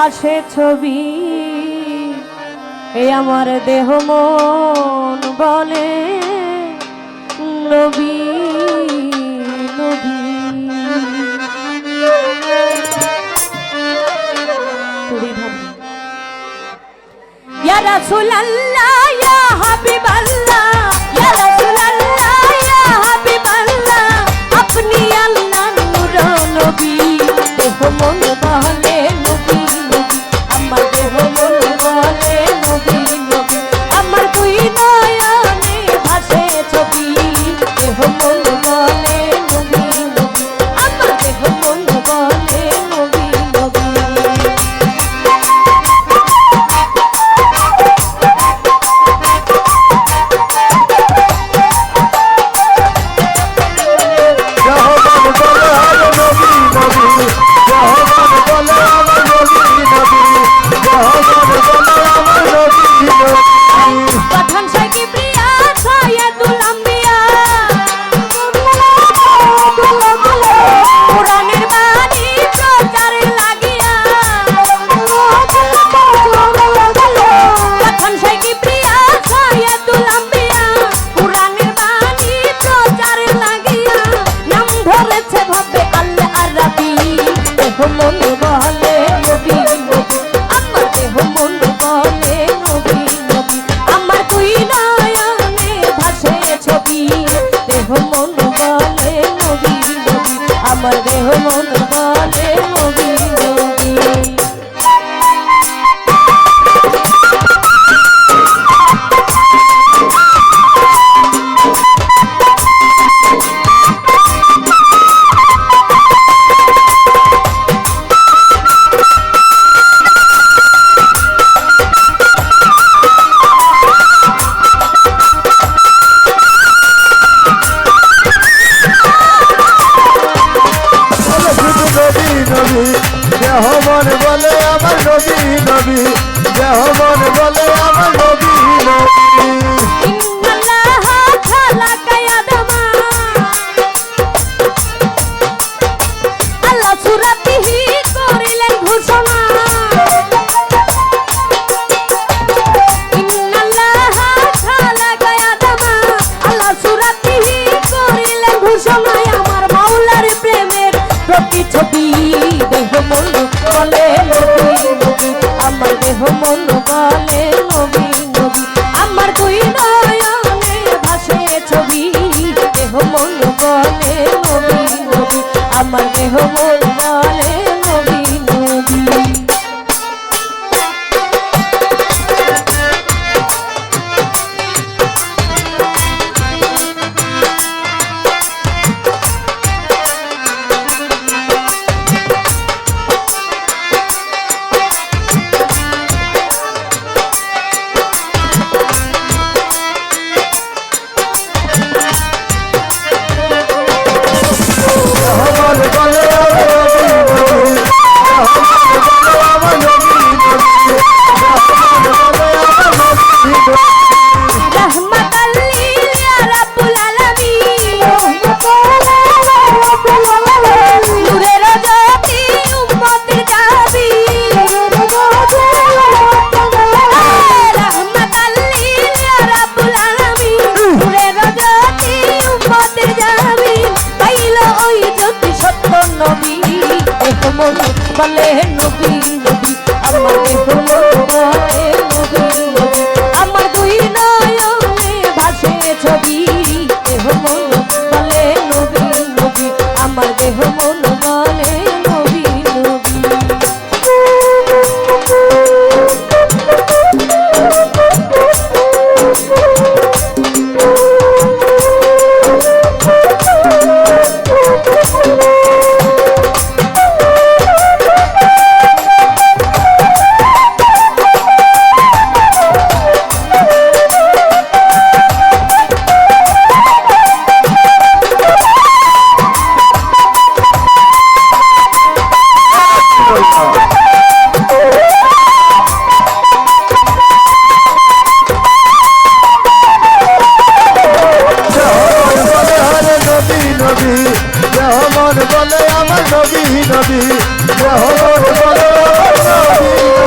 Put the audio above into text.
ভাসে ছবি এ আমার দেহ মন বলে। নবী নবী। ইয়া রাসূলুল্লাহ ইয়া দেহ মন বলে আমার নবী নবী। দেহ মন বলে আমার নবী নবী। আল্লাহ বলে আমার দেহ মন মধু বলে নবী নবী আমাকে বলো। নবী নবী রহমত বলে নবী।